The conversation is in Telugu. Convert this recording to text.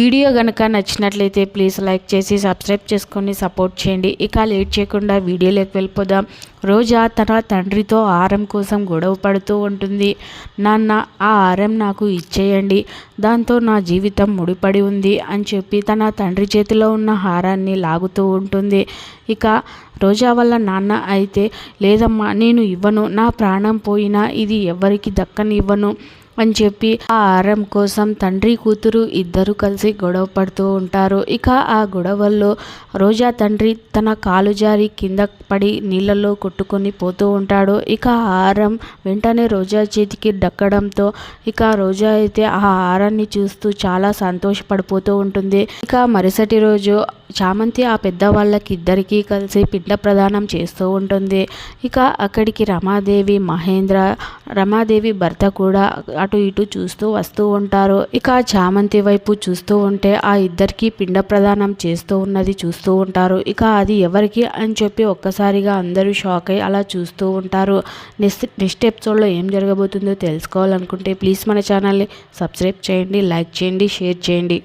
వీడియో కనుక నచ్చినట్లయితే ప్లీజ్ లైక్ చేసి సబ్స్క్రైబ్ చేసుకొని సపోర్ట్ చేయండి. ఇక లేట్ చేయకుండా వీడియోలోకి వెళ్ళిపోదాం. రోజా తన తండ్రితో ఆరం కోసం గొడవ పడుతూ ఉంటుంది. నాన్న ఆ ఆరం నాకు ఇచ్చేయండి. దాంతో నా జీవితం ముడిపడి ఉంది అని చెప్పి తన తండ్రి చేతిలో ఉన్న హారాన్ని లాగుతూ ఉంటుంది. ఇక రోజా వల్ల నాన్న అయితే లేదమ్మా నేను ఇవ్వను. నా ప్రాణం పోయినా ఇది ఎవరికి దక్కనివ్వను. అని చెప్పి ఆ ఆరం కోసం తండ్రి కూతురు ఇద్దరు కలిసి గొడవ పడుతూ ఉంటారు. ఇక ఆ గొడవల్లో రోజా తండ్రి తన కాలు జారి కింద పడి నీళ్ళలో కొట్టుకొని పోతూ ఉంటాడు. ఇక ఆ హారం వెంటనే రోజా చేతికి దక్కడంతో ఇక రోజా అయితే ఆ హారాన్ని చూస్తూ చాలా సంతోషపడిపోతూ ఉంటుంది. ఇక మరుసటి రోజు చామంతి ఆ పెద్దవాళ్ళకి ఇద్దరికీ కలిసి పిండ ప్రదానం చేస్తూ ఉంటుంది. ఇక అక్కడికి రమాదేవి మహేంద్ర రమాదేవి భర్త కూడా అటు ఇటు చూస్తూ వస్తూ ఉంటారు. ఇక చామంతి వైపు చూస్తూ ఉంటే ఆ ఇద్దరికి పిండ ప్రదానం చేస్తూ ఉన్నది చూస్తూ ఉంటారు. ఇక అది ఎవరికి అని చెప్పి ఒక్కసారిగా అందరూ షాక్ అయ్యి అలా చూస్తూ ఉంటారు. నెక్స్ట్ నెక్స్ట్ ఎపిసోడ్లో ఏం జరగబోతుందో తెలుసుకోవాలనుకుంటే ప్లీజ్ మన ఛానల్ని సబ్స్క్రైబ్ చేయండి లైక్ చేయండి షేర్ చేయండి.